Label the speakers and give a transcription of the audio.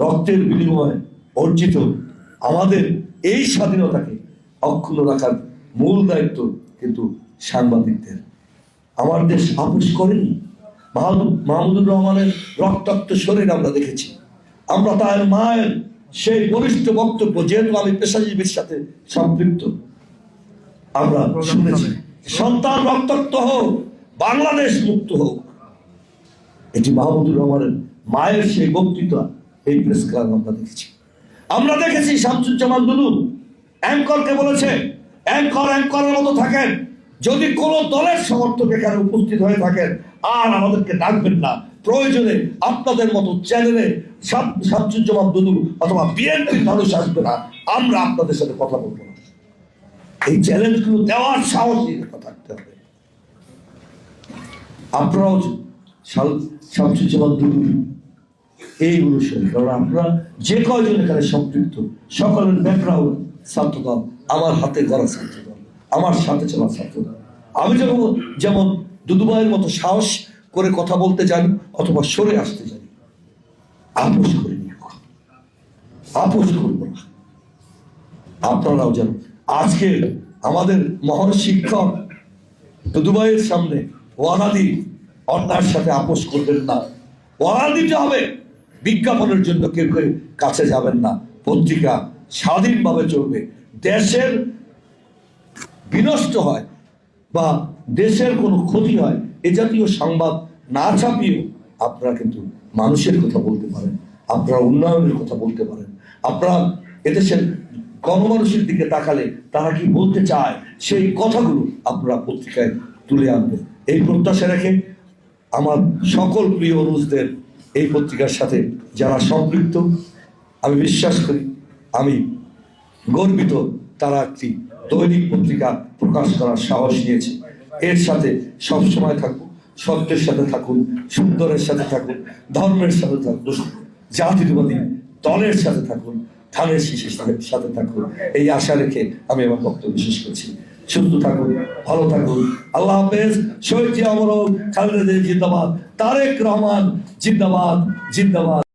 Speaker 1: রক্তের বিনিময়ে অর্জিত আমাদের এই স্বাধীনতাকে অক্ষুণ্ণ রাখার মূল দায়িত্ব কিন্তু সাংবাদিকদের। আমার দেশ আপোষ করেনি। মাহমুদুর রহমানের রক্তাক্ত শরীর আমরা দেখেছি। আমরা তার মায়ের সেই বলিষ্ঠ বক্তব্য, যেহেতু আমি পেশাজীবীর সাথে সম্পৃক্ত, আমরা শুনেছি। সন্তান রক্তাক্ত হোক, বাংলাদেশ মুক্ত হোক। এটি মাহমুদুর রহমানের মায়ের সেই বক্তৃতা। এই প্রেস ক্লাব আমরা দেখেছি। আমরা দেখেছি শামসুজ্জামান দুলু অ্যাঙ্করকে বলেছে, অ্যাঙ্কর অ্যাঙ্করের মতো থাকেন। যদি কোনো দলের সমর্থক এখানে উপস্থিত হয়ে থাকেন, আর আমাদেরকে ডাকবেন না। প্রয়োজনে আপনাদের মতো চ্যানেলে শাম- শামসুজ্জামান দুলু অথবা বিএনপির মানুষ আসবে না। আমরা আপনাদের সাথে কথা বলব না। এই চ্যালেঞ্জগুলো দেওয়ার সাহসী থাকতে হবে। আপনারাও শামসুজ্জামান দুলু এই অনুসারে কারণ আপনারা যে কয়জন এখানে সম্পৃক্ত সকলের ব্যাকগ্রাউন্ড ছাত্রদল আমার হাতে গড়া ছাত্রদল, আমার সাথে চলা ছাত্রদল। আমি যেমন যেমন দুদুবাইয়ের মতো সাহস করে কথা বলতে জানি অথবা সরে আসতে জানি, আপোষ করিনি কখনো। আপোষ করব না। আপনারাও যেন আজকে আমাদের মহান শিক্ষক দুদুবাইয়ের সামনে ওয়াদা দিন অন্যার সাথে আপোষ করবেন না। ওয়াদা দিতে হবে বিজ্ঞাপনের জন্য কেউ কেউ কাছে যাবেন না। পত্রিকা স্বাধীনভাবে চলবে। দেশের বিনষ্ট হয় বা দেশের কোনো ক্ষতি হয়, এ জাতীয় সংবাদ না ছাপিয়েও আপনারা কিন্তু মানুষের কথা বলতে পারেন, আপনারা উন্নয়নের কথা বলতে পারেন। আপনারা এদেশের গণমানুষের দিকে তাকালে তারা কি বলতে চায়, সেই কথাগুলো আপনারা পত্রিকায় তুলে আনবেন। এই প্রত্যাশা রেখে আমার সকল প্রিয় অনুজদের এই পত্রিকার সাথে যারা সম্পৃক্ত, আমি বিশ্বাস করি, আমি গর্বিত তারা একটি দৈনিক পত্রিকা প্রকাশ করার সাহস নিয়েছে। এর সাথে সব সময় থাকুন, সত্যের সাথে থাকুন, সুন্দরের সাথে থাকুন, ধর্মের সাথে থাকুন জাতীয়বাদী দলের সাথে থাকুন, ধানের সাথে- সাথে থাকুন। এই আশা রেখে আমি আমার বক্তব্য শেষ করছি। সুস্থ থাকুন, ভালো থাকুন। আল্লাহ হাফেজ, শহীদ জিয়া অমর খালেদা জিয়া জিন্দাবাদ, তারেক রহমান জিন্দাবাদ জিন্দাবাদ।